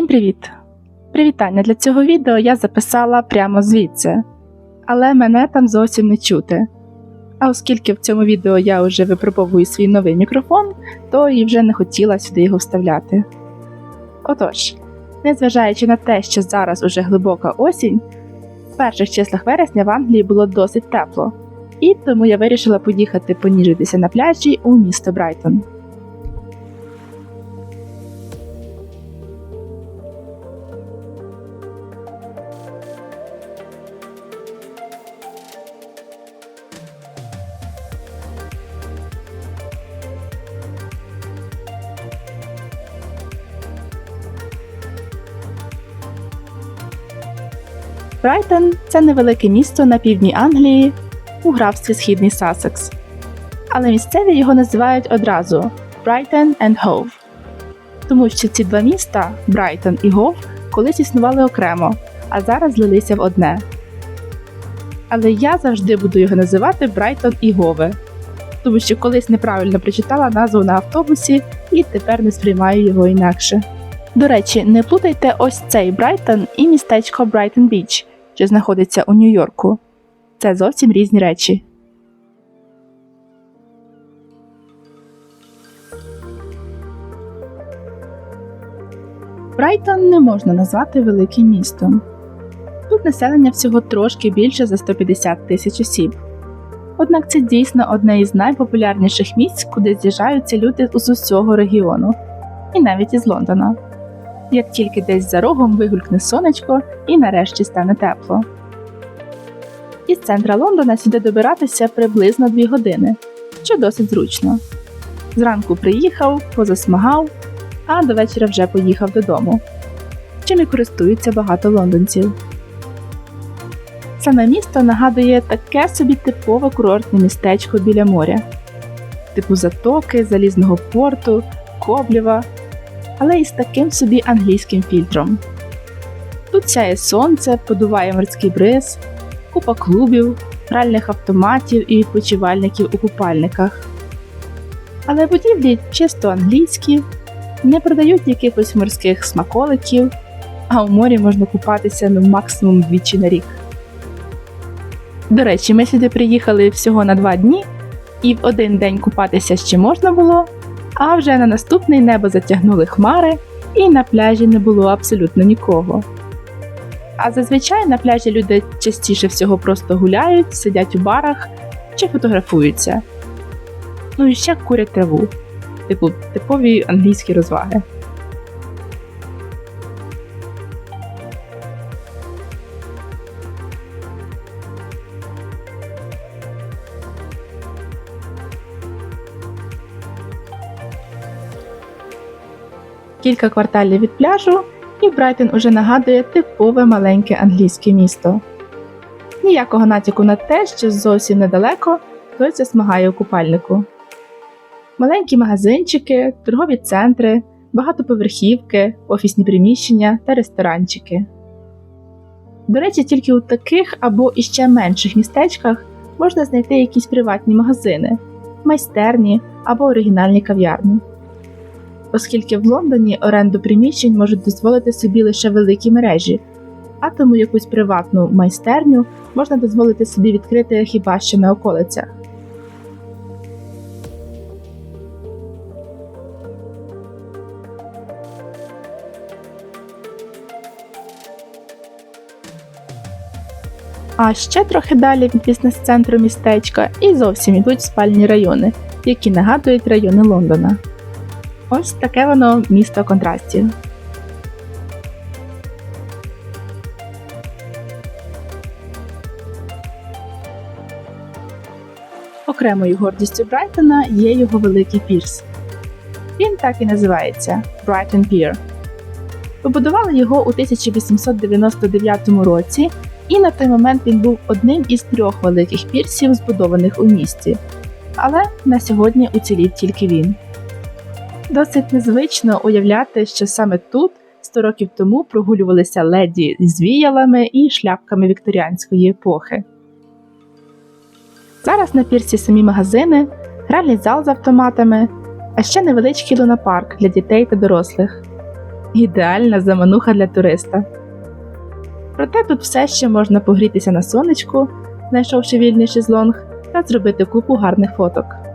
Всім привіт! Привітання для цього відео я записала прямо звідси, але мене там зовсім не чути. А оскільки в цьому відео я вже випробовую свій новий мікрофон, то і вже не хотіла сюди його вставляти. Отож, незважаючи на те, що зараз уже глибока осінь, в перших числах вересня в Англії було досить тепло, і тому я вирішила поїхати поніжитися на пляжі у місто Брайтон. Брайтон це невелике місто на півдні Англії у графстві Східний Сассекс. Але місцеві його називають одразу Brighton and Hove. Тому що ці два міста, Брайтон і Гов, колись існували окремо, а зараз злилися в одне. Але я завжди буду його називати Брайтон і Гове, тому що колись неправильно прочитала назву на автобусі і тепер не сприймаю його інакше. До речі, не плутайте ось цей Брайтон і містечко Брайтон Біч, що знаходиться у Нью-Йорку. Це зовсім різні речі. Брайтон не можна назвати великим містом. Тут населення всього трошки більше за 150 тисяч осіб. Однак це дійсно одне із найпопулярніших місць, куди з'їжджаються люди з усього регіону, і навіть із Лондона. Як тільки десь за рогом вигулькне сонечко і нарешті стане тепло. Із центра Лондона сюди добиратися приблизно 2 години, що досить зручно. Зранку приїхав, позасмагав, а до вечора вже поїхав додому. Чим і користуються багато лондонців. Саме місто нагадує таке собі типове курортне містечко біля моря, типу затоки, залізного порту, коблєва, але із таким собі англійським фільтром. Тут сяє сонце, подуває морський бриз, купа клубів, гральних автоматів і відпочивальників у купальниках. Але будівлі чисто англійські, не продають якихось морських смаколиків, а у морі можна купатися ну максимум двічі на рік. До речі, ми сюди приїхали всього на два дні, і в один день купатися ще можна було, а вже на наступний небо затягнули хмари, і на пляжі не було абсолютно нікого. А зазвичай на пляжі люди частіше всього просто гуляють, сидять у барах чи фотографуються. Ну і ще курять траву, типу типові англійські розваги. Кілька кварталів від пляжу, і Брайтон уже нагадує типове маленьке англійське місто. Ніякого натяку на те, що зовсім недалеко хтось засмагає у купальнику. Маленькі магазинчики, торгові центри, багатоповерхівки, офісні приміщення та ресторанчики. До речі, тільки у таких або іще менших містечках можна знайти якісь приватні магазини, майстерні або оригінальні кав'ярні оскільки в Лондоні оренду приміщень можуть дозволити собі лише великі мережі, а тому якусь приватну майстерню можна дозволити собі відкрити хіба що на околицях. А ще трохи далі від бізнес-центру містечка і зовсім ідуть спальні райони, які нагадують райони Лондона. Ось таке воно місто контрастів. Окремою гордістю Брайтона є його великий пірс. Він так і називається Brighton Pier. Побудували його у 1899 році, і на той момент він був одним із трьох великих пірсів, збудованих у місті. Але на сьогодні уцілів тільки він. Досить незвично уявляти, що саме тут 100 років тому прогулювалися леді з віялами і шляпками вікторіанської епохи. Зараз на пірсі самі магазини, гральний зал з автоматами, а ще невеличкий лунапарк для дітей та дорослих. Ідеальна замануха для туриста. Проте тут все ще можна погрітися на сонечку, знайшовши вільний шезлонг, та зробити купу гарних фоток.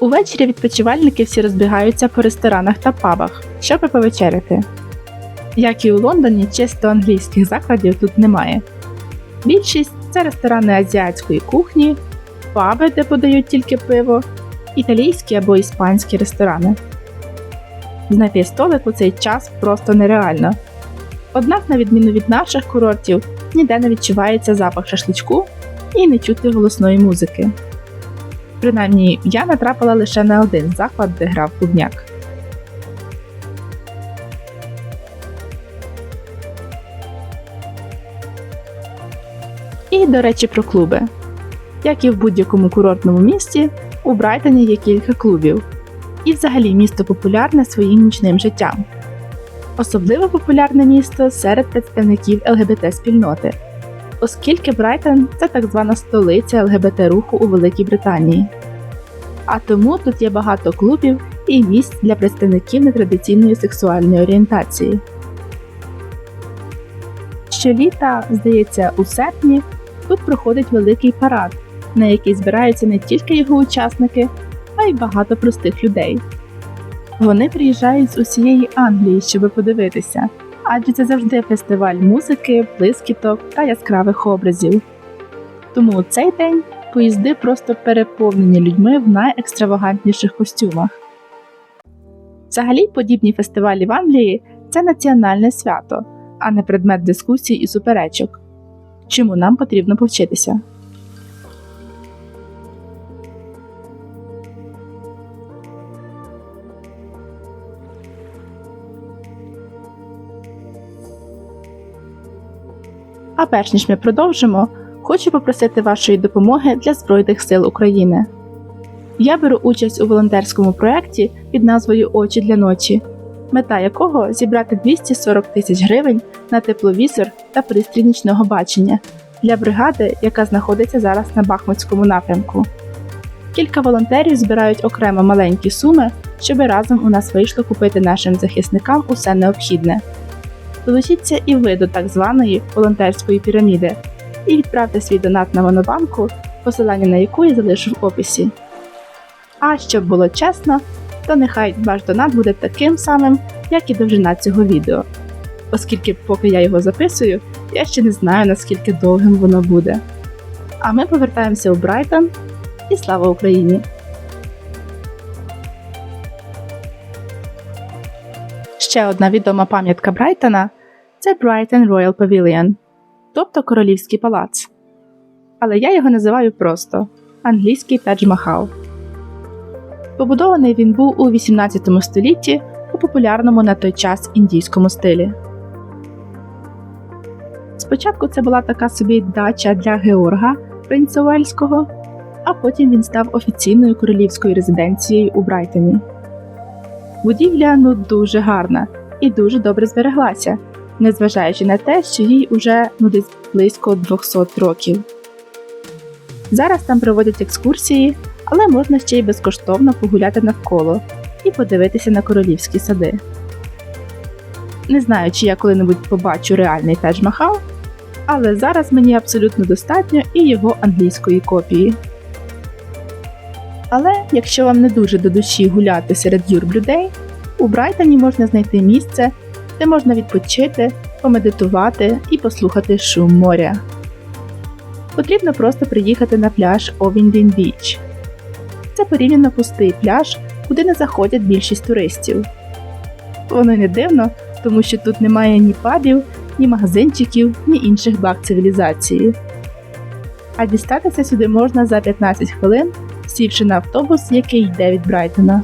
Увечері відпочивальники всі розбігаються по ресторанах та пабах, щоб повечеряти. Як і у Лондоні, чисто англійських закладів тут немає. Більшість це ресторани азіатської кухні, паби, де подають тільки пиво, італійські або іспанські ресторани. Знайти столик у цей час просто нереально. Однак, на відміну від наших курортів, ніде не відчувається запах шашличку і не чути голосної музики. Принаймні, я натрапила лише на один заклад, де грав клубняк. І, до речі, про клуби. Як і в будь-якому курортному місті, у Брайтоні є кілька клубів. І взагалі місто популярне своїм нічним життям. Особливо популярне місто серед представників ЛГБТ-спільноти, оскільки Брайтон це так звана столиця ЛГБТ-руху у Великій Британії. А тому тут є багато клубів і місць для представників нетрадиційної сексуальної орієнтації. Щоліта, здається, у серпні тут проходить великий парад, на який збираються не тільки його учасники, а й багато простих людей. Вони приїжджають з усієї Англії, щоб подивитися, адже це завжди фестиваль музики, блискіток та яскравих образів. Тому у цей день поїзди просто переповнені людьми в найекстравагантніших костюмах. Взагалі, подібні фестивалі в Англії це національне свято, а не предмет дискусій і суперечок. Чому нам потрібно повчитися? А перш ніж ми продовжимо, хочу попросити вашої допомоги для Збройних сил України. Я беру участь у волонтерському проєкті під назвою Очі для ночі, мета якого зібрати 240 тисяч гривень на тепловізор та пристрій нічного бачення для бригади, яка знаходиться зараз на Бахмутському напрямку. Кілька волонтерів збирають окремо маленькі суми, щоб разом у нас вийшло купити нашим захисникам усе необхідне. Долучіться і ви до так званої волонтерської піраміди і відправте свій донат на монобанку, посилання на яку я залишу в описі. А щоб було чесно, то нехай ваш донат буде таким самим, як і довжина цього відео, оскільки, поки я його записую, я ще не знаю наскільки довгим воно буде. А ми повертаємося у Брайтон і слава Україні! Ще одна відома пам'ятка Брайтона це Brighton Royal Pavilion, тобто Королівський палац. Але я його називаю просто англійський Тадж-Махал. Побудований він був у 18 столітті у популярному на той час індійському стилі. Спочатку це була така собі дача для Георга, принца Уельського, а потім він став офіційною королівською резиденцією у Брайтоні. Будівля ну дуже гарна і дуже добре збереглася, незважаючи на те, що їй уже ну десь близько 200 років. Зараз там проводять екскурсії, але можна ще й безкоштовно погуляти навколо і подивитися на королівські сади. Не знаю, чи я коли-небудь побачу реальний Тадж-Махал, але зараз мені абсолютно достатньо і його англійської копії. Але якщо вам не дуже до душі гуляти серед юрб людей, у Брайтоні можна знайти місце, де можна відпочити, помедитувати і послухати шум моря. Потрібно просто приїхати на пляж Овіндін Біч. Це порівняно пустий пляж, куди не заходять більшість туристів. Воно не дивно, тому що тут немає ні пабів, ні магазинчиків, ні інших благ цивілізації. А дістатися сюди можна за 15 хвилин, сівши на автобус, який йде від Брайтона.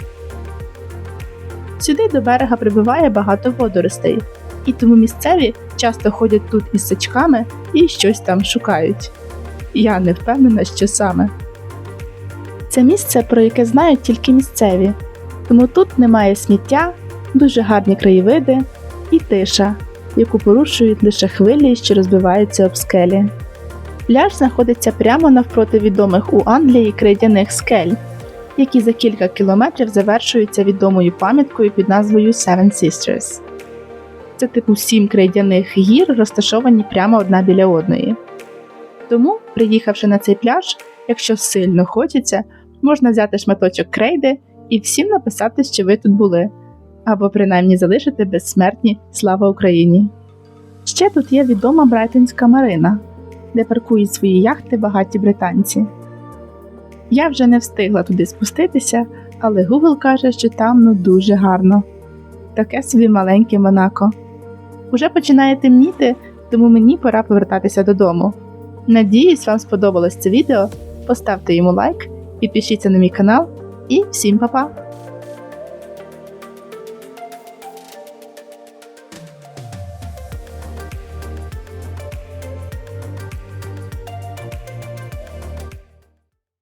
Сюди до берега прибуває багато водоростей, і тому місцеві часто ходять тут із сачками і щось там шукають. Я не впевнена, що саме. Це місце, про яке знають тільки місцеві, тому тут немає сміття, дуже гарні краєвиди і тиша, яку порушують лише хвилі, що розбиваються об скелі. Пляж знаходиться прямо навпроти відомих у Англії крейдяних скель, які за кілька кілометрів завершуються відомою пам'яткою під назвою Seven Sisters. Це типу сім крейдяних гір, розташовані прямо одна біля одної. Тому, приїхавши на цей пляж, якщо сильно хочеться, можна взяти шматочок крейди і всім написати, що ви тут були, або принаймні залишити безсмертні Слава Україні. Ще тут є відома Брайтонська Марина, де паркують свої яхти багаті британці. Я вже не встигла туди спуститися, але Google каже, що там ну дуже гарно. Таке собі маленьке Монако. Уже починає темніти, тому мені пора повертатися додому. Надіюсь, вам сподобалось це відео. Поставте йому лайк, підпишіться на мій канал і всім па-па!